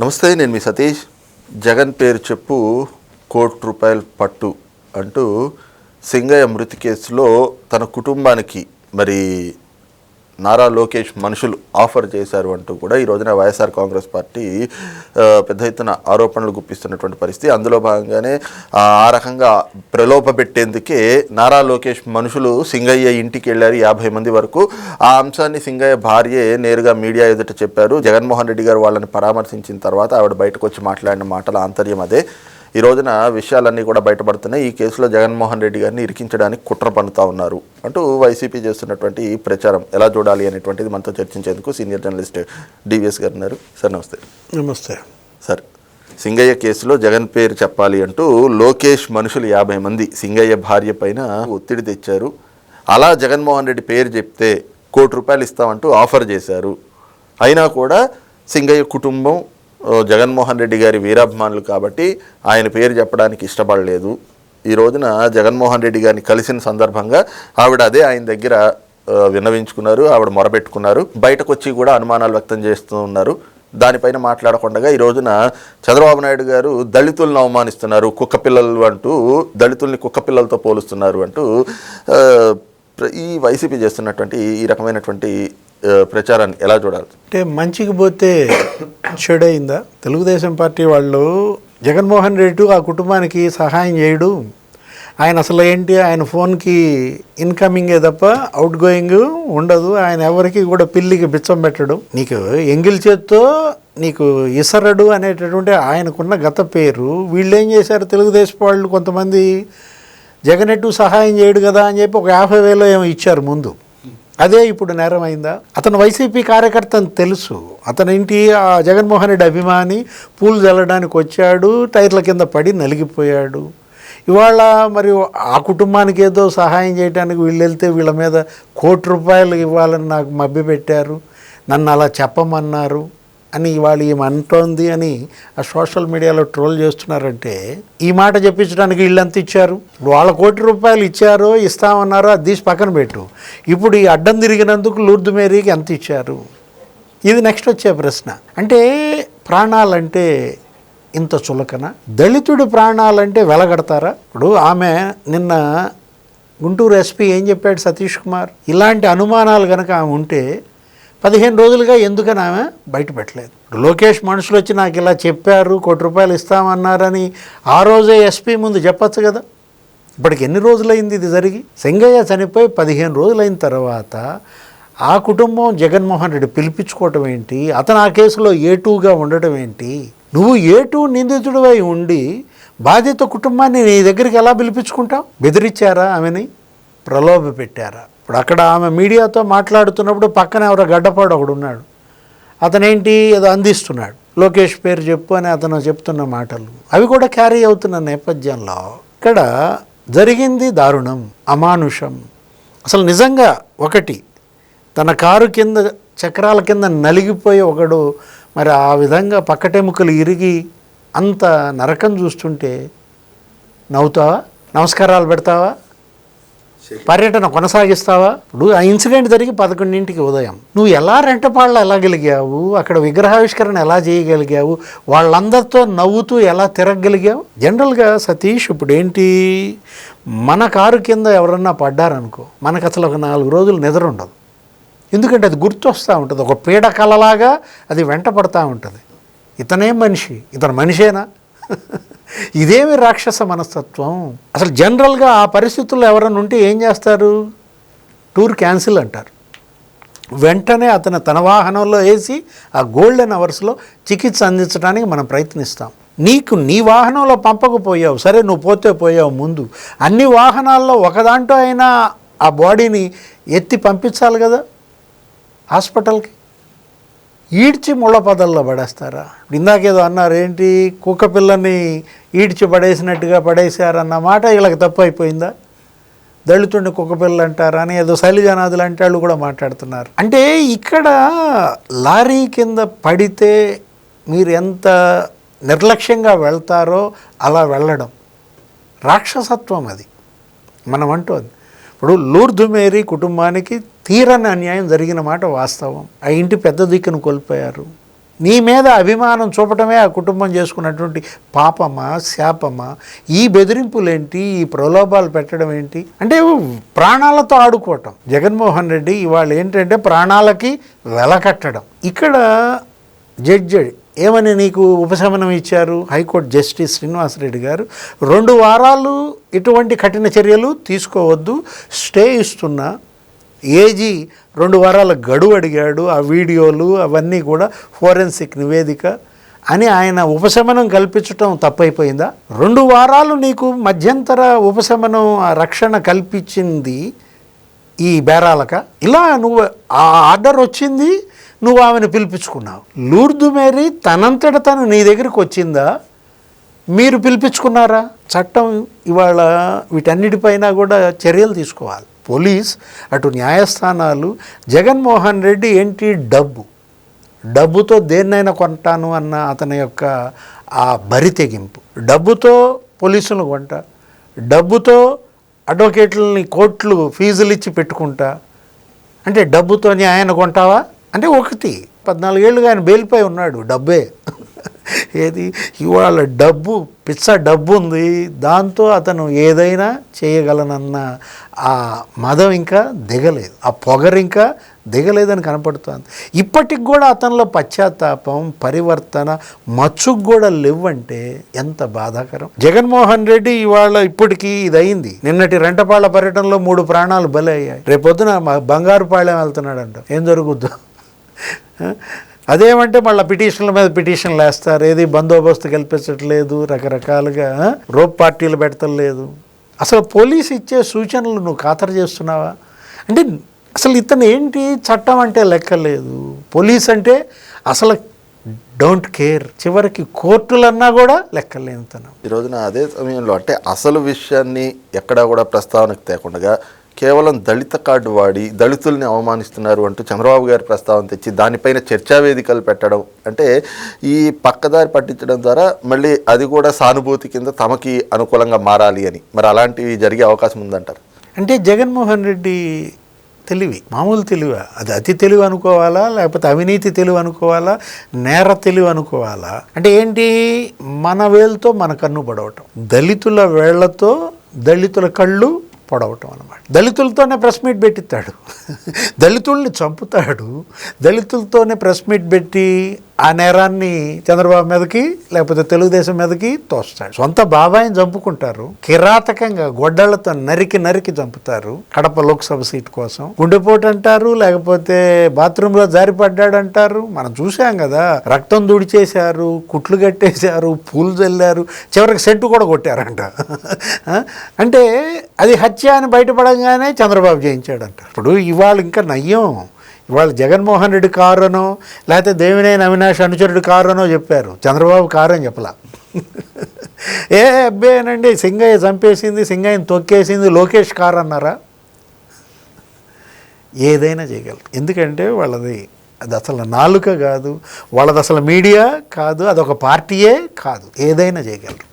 నమస్తే నేను మీ సతీష్. జగన్ పేరు చెప్పు కోటి రూపాయల పట్టు అంటూ సింగయ్య మృతి కేసులో తన కుటుంబానికి మరి నారా లోకేష్ మనుషులు ఆఫర్ చేశారు అంటూ కూడా ఈ రోజున వైఎస్ఆర్ కాంగ్రెస్ పార్టీ పెద్ద ఎత్తున ఆరోపణలు గుప్పిస్తున్నటువంటి పరిస్థితి. అందులో భాగంగానే ఆ ఆ రకంగా ప్రలోభ పెట్టేందుకే నారా లోకేష్ మనుషులు సింగయ్య ఇంటికి వెళ్ళారు యాభై మంది వరకు. ఆ అంశాన్ని సింగయ్య భార్యే నేరుగా మీడియా ఎదుట చెప్పారు. జగన్మోహన్ రెడ్డి గారు వాళ్ళని పరామర్శించిన తర్వాత ఆవిడ బయటకు వచ్చి మాట్లాడిన మాటల ఆంతర్యం అదే. ఈ రోజున విషయాలన్నీ కూడా బయటపడుతున్నాయి. ఈ కేసులో జగన్మోహన్ రెడ్డి గారిని ఇరికించడానికి కుట్ర పన్నుతా ఉన్నారు అంటూ వైసీపీ చేస్తున్నటువంటి ఈ ప్రచారం ఎలా చూడాలి అనేటువంటిది మనతో చర్చించేందుకు సీనియర్ జర్నలిస్ట్ డివిఎస్ గారు ఉన్నారు. సార్ నమస్తే. నమస్తే. సార్ సింగయ్య కేసులో జగన్ పేరు చెప్పాలి అంటూ లోకేష్ మనుషులు యాభై మంది సింగయ్య భార్య పైన ఒత్తిడి తెచ్చారు. అలా జగన్మోహన్ రెడ్డి పేరు చెప్తే కోటి రూపాయలు ఇస్తామంటూ ఆఫర్ చేశారు. అయినా కూడా సింగయ్య కుటుంబం జగన్మోహన్ రెడ్డి గారి వీరాభిమానులు కాబట్టి ఆయన పేరు చెప్పడానికి ఇష్టపడలేదు. ఈ రోజున జగన్మోహన్ రెడ్డి గారిని కలిసిన సందర్భంగా ఆవిడ అదే ఆయన దగ్గర విన్నవించుకున్నారు ఆవిడ మొరబెట్టుకున్నారు బయటకు వచ్చి కూడా అనుమానాలు వ్యక్తం చేస్తూ ఉన్నారు. దానిపైన మాట్లాడకుండా ఈ రోజున చంద్రబాబు నాయుడు గారు దళితులను అవమానిస్తున్నారు కుక్క పిల్లలు అంటూ దళితుల్ని కుక్క పిల్లలతో పోలుస్తున్నారు అంటూ ప్ర- ఈ వైసీపీ చేస్తున్నటువంటి ఈ రకమైనటువంటి ప్రచారాన్ని ఎలా చూడాలి? అంటే మంచికి పోతే షెడ్ అయిందా? తెలుగుదేశం పార్టీ వాళ్ళు జగన్మోహన్ రెడ్డి ఆ కుటుంబానికి సహాయం చేయడు. ఆయన అసలు ఏంటి? ఆయన ఫోన్కి ఇన్కమింగే తప్ప అవుట్ గోయింగ్ ఉండదు. ఆయన ఎవరికి కూడా పిల్లికి బిచ్చం పెట్టడు. నీకు ఎంగిల్ చేత్తో నీకు ఇసరడు అనేటటువంటి ఆయనకున్న గత పేరు. వీళ్ళు ఏం చేశారు? తెలుగుదేశం వాళ్ళు కొంతమంది జగన్ ఎటు సహాయం చేయడు కదా అని చెప్పి ఒక యాభై వేలు ఏమో ఇచ్చారు ముందు. అదే ఇప్పుడు నేరం అయిందా అతను వైసీపీ కార్యకర్త అని తెలుసు. అతని ఇంటి ఆ జగన్మోహన్ రెడ్డి అభిమాని పూలు చల్లడానికి వచ్చాడు టైర్ల కింద పడి నలిగిపోయాడు. ఇవాళ మరి ఆ కుటుంబానికి ఏదో సహాయం చేయడానికి వీళ్ళు వెళ్తే వీళ్ళ మీద కోటి రూపాయలు ఇవ్వాలని నాకు మభ్యపెట్టారు. నన్ను అలా చెప్పమన్నారు. అని ఇవాళ ఈమె అంటోంది అని ఆ సోషల్ మీడియాలో ట్రోల్ చేస్తున్నారంటే ఈ మాట చెప్పించడానికి వీళ్ళంత ఇచ్చారు. వాళ్ళ కోటి రూపాయలు ఇచ్చారో ఇస్తామన్నారో అది తీసి పక్కన పెట్టు. ఇప్పుడు ఈ అడ్డం తిరిగినందుకు లూర్దు మేరీకి ఎంత ఇచ్చారు? ఇది నెక్స్ట్ వచ్చే ప్రశ్న. అంటే ప్రాణాలంటే ఇంత చులకన? దళితుడి ప్రాణాలంటే వెలగడతారా? ఇప్పుడు ఆమె నిన్న గుంటూరు ఎస్పీ ఏం చెప్పాడు సతీష్ కుమార్? ఇలాంటి అనుమానాలు కనుక ఆమె ఉంటే పదిహేను రోజులుగా ఎందుకని ఆమె బయట పెట్టలేదు. లోకేష్ మనుషులు వచ్చి నాకు ఇలా చెప్పారు కోటి రూపాయలు ఇస్తామన్నారని ఆ రోజే ఎస్పీ ముందు చెప్పచ్చు కదా. ఇప్పటికి ఎన్ని రోజులైంది ఇది జరిగి? సింగయ్య చనిపోయి పదిహేను రోజులైన తర్వాత ఆ కుటుంబం జగన్మోహన్ రెడ్డి పిలిపించుకోవటం ఏంటి? అతను ఆ కేసులో ఏ టూగా ఉండటం ఏంటి? నువ్వు ఏ టూ నిందితుడివై ఉండి బాధిత కుటుంబాన్ని నీ దగ్గరికి ఎలా పిలిపించుకుంటావు? బెదిరించారా ఆమెని? ప్రలోభ పెట్టారా? ఇప్పుడు అక్కడ ఆమె మీడియాతో మాట్లాడుతున్నప్పుడు పక్కన ఎవరో గడ్డపాడు ఒకడు ఉన్నాడు. అతనేంటి? ఏదో అందిస్తున్నాడు. లోకేష్ పేరు చెప్పు అని అతను చెప్తున్న మాటలు. అవి కూడా క్యారీ అవుతున్న నేపథ్యంలో ఇక్కడ జరిగింది దారుణం అమానుషం. అసలు నిజంగా ఒకటి తన కారు కింద చక్రాల కింద నలిగిపోయి ఒకడు మరి ఆ విధంగా పక్కటెముకలు ఇరిగి అంత నరకం చూస్తుంటే నవ్వుతావా? నమస్కారాలు పెడతావా? పర్యటన కొనసాగిస్తావా? ఇప్పుడు ఆ ఇన్సిడెంట్ జరిగి పదకొండింటికి ఉదయం. నువ్వు ఎలా రెంటపాళ్ళు ఎలా గలిగావు? అక్కడ విగ్రహావిష్కరణ ఎలా చేయగలిగావు? వాళ్ళందరితో నవ్వుతూ ఎలా తిరగగలిగావు? జనరల్గా సతీష్ ఇప్పుడు ఏంటి మన కారు కింద ఎవరన్నా పడ్డారనుకో మనకు అసలు ఒక నాలుగు రోజులు నిద్ర ఉండదు. ఎందుకంటే అది గుర్తొస్తూ ఉంటుంది. ఒక పీడ కలలాగా అది వెంట పడతా ఉంటుంది. ఇతనే మనిషి? ఇతను మనిషేనా? ఇదేమి రాక్షస మనస్తత్వం? అసలు జనరల్గా ఆ పరిస్థితుల్లో ఎవరైనా ఉంటే ఏం చేస్తారు? టూర్ క్యాన్సిల్ అంటారు. వెంటనే అతను తన వాహనంలో వేసి ఆ గోల్డెన్ అవర్స్లో చికిత్స అందించడానికి మనం ప్రయత్నిస్తాం. నీకు నీ వాహనంలో పంపకపోయావు సరే నువ్వు పోతే పోయావు ముందు. అన్ని వాహనాల్లో ఒకదాంట్లో అయినా ఆ బాడీని ఎత్తి పంపించాలి కదా? హాస్పిటల్కి? ఈడ్చి ముళ్ళ పదల్లో పడేస్తారా? ఇందాకేదో అన్నారు ఏంటి కుక్క పిల్లని ఈడ్చి పడేసినట్టుగా పడేశారన్న మాట వీళ్ళకి తప్పు అయిపోయిందా దళితుడిని కుక్క పిల్ల అంటారా అని ఏదో శైలిజానాథులు అంటే వాళ్ళు కూడా మాట్లాడుతున్నారు. అంటే ఇక్కడ లారీ కింద పడితే మీరు ఎంత నిర్లక్ష్యంగా వెళ్తారో అలా వెళ్ళడం. రాక్షసత్వం అది. మనం అంటోంది ఇప్పుడు లూర్దు మేరీ కుటుంబానికి తీరని అన్యాయం జరిగిన మాట వాస్తవం. ఆ ఇంటి పెద్ద దిక్కును కోల్పోయారు. నీ మీద అభిమానం చూపటమే ఆ కుటుంబం చేసుకున్నటువంటి పాపమా శాపమా? ఈ బెదిరింపులేంటి? ఈ ప్రలోభాలు పెట్టడం ఏంటి? అంటే ప్రాణాలతో ఆడుకోవటం. జగన్మోహన్ రెడ్డి ఇవాళ ఏంటంటే ప్రాణాలకి వెలకట్టడం ఇక్కడ జడ్జి ఏమని నీకు ఉపశమనం ఇచ్చారు? హైకోర్టు జస్టిస్ శ్రీనివాసరెడ్డి గారు రెండు వారాలు ఇటువంటి కఠిన చర్యలు తీసుకోవద్దు. స్టే ఇస్తున్నా. ఏజీ రెండు వారాల గడువు అడిగాడు. ఆ వీడియోలు అవన్నీ కూడా ఫోరెన్సిక్ నివేదిక అని ఆయన ఉపశమనం కల్పించటం తప్పైపోయిందా? రెండు వారాలు నీకు మధ్యంతర ఉపశమనం ఆ రక్షణ కల్పించింది ఈ బేరాలక? ఇలా నువ్వు ఆ ఆర్డర్ వచ్చింది నువ్వు ఆమెను పిలిపించుకున్నావు. లూర్దు మేరీ తనంతట తను నీ దగ్గరికి వచ్చిందా? మీరు పిలిపించుకున్నారా? చట్టం ఇవాళ వీటన్నిటిపైన కూడా చర్యలు తీసుకోవాలి. పోలీస్ అటు న్యాయస్థానాలు జగన్మోహన్ రెడ్డి ఏంటి డబ్బు? డబ్బుతో దేన్నైనా కొంటాను అన్న అతని యొక్క ఆ బరి తెగింపు. డబ్బుతో పోలీసులను కొంట డబ్బుతో అడ్వకేట్లని కోట్లు ఫీజులు ఇచ్చి పెట్టుకుంటా. అంటే డబ్బుతో ఆయన కొంటావా? అంటే ఒకటి పద్నాలుగేళ్ళుగా ఆయన బెయిల్పై ఉన్నాడు డబ్బే. ఏది? ఇవాళ డబ్బు పిచ్చ డబ్బు ఉంది దాంతో అతను ఏదైనా చేయగలనన్న ఆ మదం ఇంకా దిగలేదు ఆ పొగరు ఇంకా దిగలేదని కనపడుతోంది. ఇప్పటికి కూడా అతనిలో పశ్చాత్తాపం పరివర్తన మచ్చుకు కూడా లేవంటే ఎంత బాధాకరం. జగన్మోహన్ రెడ్డి ఇవాళ ఇప్పటికీ ఇది అయింది నిన్నటి రెంటపాళ్ళ పర్యటనలో మూడు ప్రాణాలు బలి అయ్యాయి రేపొద్దున మా బంగారు వెళ్తున్నాడంట ఏం జరుగుద్దు? అదేమంటే మళ్ళీ పిటిషన్ల మీద పిటిషన్లు వేస్తారు ఏది బందోబస్తు కల్పించట్లేదు రకరకాలుగా రోప్ పార్టీలు పెడతలేదు అసలు పోలీస్ ఇచ్చే సూచనలు నువ్వు ఖాతరు చేస్తున్నావా? అంటే అసలు ఇతను ఏంటి? చట్టం అంటే లెక్కలేదు పోలీస్ అంటే అసలు డోంట్ కేర్. చివరికి కోర్టులన్నా కూడా లెక్కలేనితనం ఈ రోజున అదే సమయంలో అంటే అసలు విషయాన్ని ఎక్కడా కూడా ప్రస్తావనకు తేకుండా కేవలం దళిత కార్డు వాడి దళితుల్ని అవమానిస్తున్నారు అంటూ చంద్రబాబు గారి ప్రస్తావన తెచ్చి దానిపైన చర్చా వేదికలు పెట్టడం. అంటే ఈ పక్కదారి పట్టించడం ద్వారా మళ్ళీ అది కూడా సానుభూతి కింద తమకి అనుకూలంగా మారాలి అని. మరి అలాంటివి జరిగే అవకాశం ఉందంటారు? అంటే జగన్మోహన్ రెడ్డి తెలివి మామూలు తెలివి? అది అతి తెలివి అనుకోవాలా లేకపోతే అవినీతి తెలివి అనుకోవాలా నేర తెలివి అనుకోవాలా? అంటే ఏంటి? మన వేలుతో మన కన్ను పడవటం. దళితుల వేళ్ళతో దళితుల కళ్ళు పొడవటం అనమాట దళితులతోనే ప్రెస్ మీట్ పెట్టిస్తాడు. దళితుల్ని చంపుతాడు. దళితులతోనే ప్రెస్ మీట్ పెట్టి ఆ నేరాన్ని చంద్రబాబు మీదకి లేకపోతే తెలుగుదేశం మీదకి తోస్తాడు. సొంత బాబాయిని చంపుకుంటారు. కిరాతకంగా గొడ్డళ్ళతో నరికి నరికి చంపుతారు. కడప లోక్సభ సీట్ కోసం. గుండెపోటు అంటారు లేకపోతే బాత్రూంలో జారిపడ్డాడు అంటారు మనం చూసాం కదా రక్తం దుడిచేశారు కుట్లు కట్టేశారు పూలు చల్లారు చివరికి సెట్టు కూడా కొట్టారంట. అంటే అది హత్య అని బయటపడంగానే చంద్రబాబు చేయించాడంట ఇప్పుడు ఇవాళ ఇంకా నయ్యం. ఇవాళ జగన్మోహన్ రెడ్డి కారునో లేకపోతే దేవినేని అవినాష్ అనుచరుడు కారునో చెప్పారు. చంద్రబాబు కారు అని చెప్పలా. ఏ అబ్బేనండి సింగయ్య చంపేసింది సింగయ్యని తొక్కేసింది లోకేష్ కారు అన్నారా? ఏదైనా చేయగలరు. ఎందుకంటే వాళ్ళది అది అసలు నాలుక కాదు వాళ్ళది అసలు మీడియా కాదు అదొక పార్టీయే కాదు. ఏదైనా చేయగలరు.